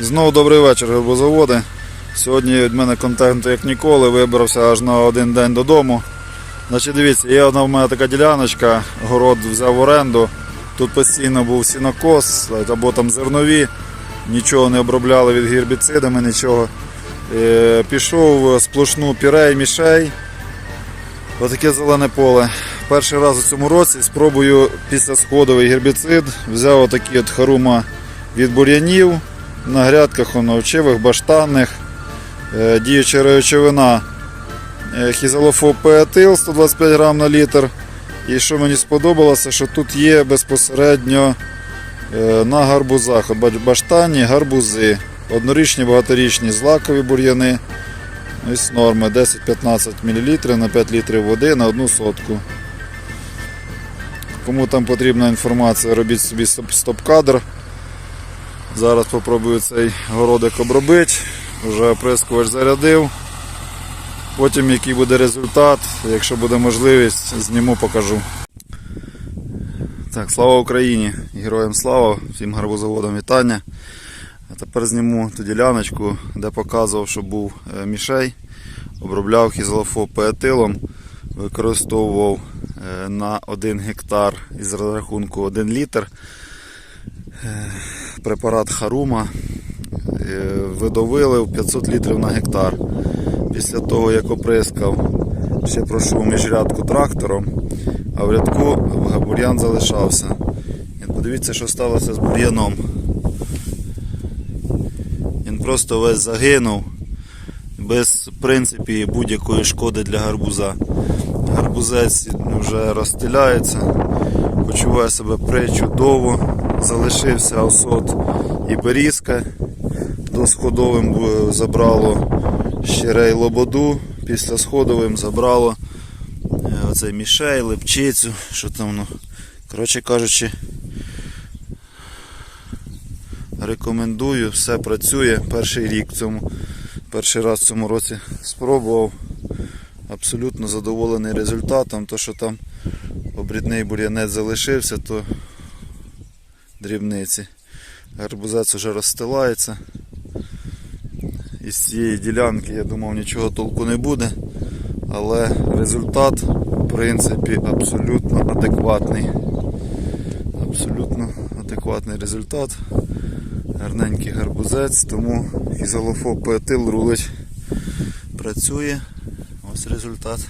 Знову добрий вечір, гарбузоводи. Сьогодні від мене контенту як ніколи, вибрався аж на один день додому. Значить, дивіться, є одна в мене така діляночка, город взяв в оренду. Тут постійно був сінокос або там зернові, нічого не обробляли від гербіцидами, нічого. Е, Пішов сплошну пірей, мішей. Отаке зелене поле. Перший раз у цьому році спробую після сходовий гербіцид. Взяв отакі от харума від бур'янів на грядках овочевих, баштанних. Е, Діюча речовина е, хізалофоб 125 грам на літр. І що мені сподобалося, що тут є безпосередньо е, на гарбузах. Баштанні, гарбузи, однорічні, багаторічні злакові бур'яни. Ось норми 10-15 мл на 5 літрів води на одну сотку. Кому там потрібна інформація, робіть собі стоп- стоп-кадр. Зараз спробую цей городик обробити. Вже оприскувач зарядив. Потім який буде результат, якщо буде можливість, зніму, покажу. Так, слава Україні! Героям слава, всім гарбузоводам вітання. А тепер зніму ту діляночку, де показував, що був е, мішей. Обробляв хізлофоб пеатилом, використовував е, на 1 гектар із розрахунку 1 літр е, препарат Харума. Е, Видовилив 500 літрів на гектар. Після того, як оприскав, ще пройшов міжрядку трактором, а в рядку бур'ян залишався. І подивіться, що сталося з бур'яном. Він просто весь загинув без в принципі будь-якої шкоди для гарбуза. Гарбузець вже розстеляється, почуває себе причудово, залишився осот і берізка. Досходовим забрало щирей лободу, після сходовим забрало е, оцей мішей, лепчицю, що там, ну, коротше кажучи, рекомендую, все працює. Перший рік цьому, перший раз в цьому році спробував. Абсолютно задоволений результатом. То, що там обрідний бур'янець залишився, то дрібниці. Гарбузець вже розстилається. Із цієї ділянки я думав нічого толку не буде, але результат в принципі абсолютно адекватний. Абсолютно адекватний результат. Гарненький гарбузець, тому ізолофоб пеатил рулить працює. Ось результат.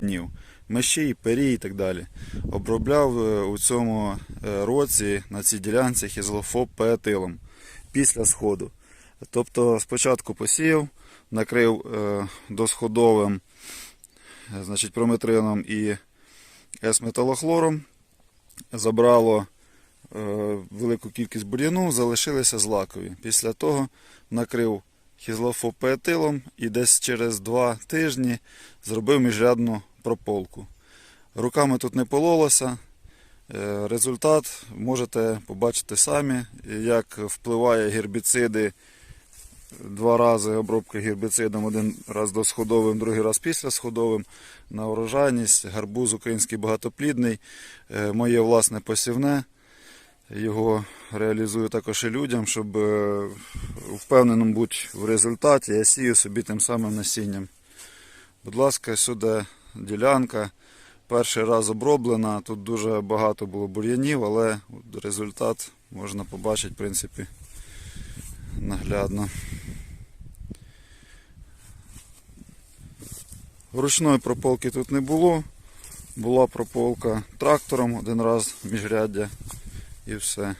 Днів. Мещі, пері і так далі. Обробляв е, у цьому е, році на цій ділянці хізлофоб пеатилом після сходу. Тобто спочатку посіяв, накрив е, досходовим значить, прометрином і С-металохлором, забрало велику кількість бур'яну, залишилися злакові. Після того накрив хізлофопеетилом і десь через два тижні зробив міжрядну прополку. Руками тут не пололося. Е, Результат можете побачити самі, як впливає гербіциди два рази обробка гербіцидом, один раз досходовим, другий раз післясходовим на урожайність. Гарбуз український багатоплідний, е, моє власне посівне. Його реалізую також і людям, щоб е, впевненим бути в результаті. Я сію собі тим самим насінням. Будь ласка, сюди ділянка. Перший раз оброблена. Тут дуже багато було бур'янів, але результат можна побачити, в принципі, наглядно. Ручної прополки тут не було. Була прополка трактором один раз міжряддя і все.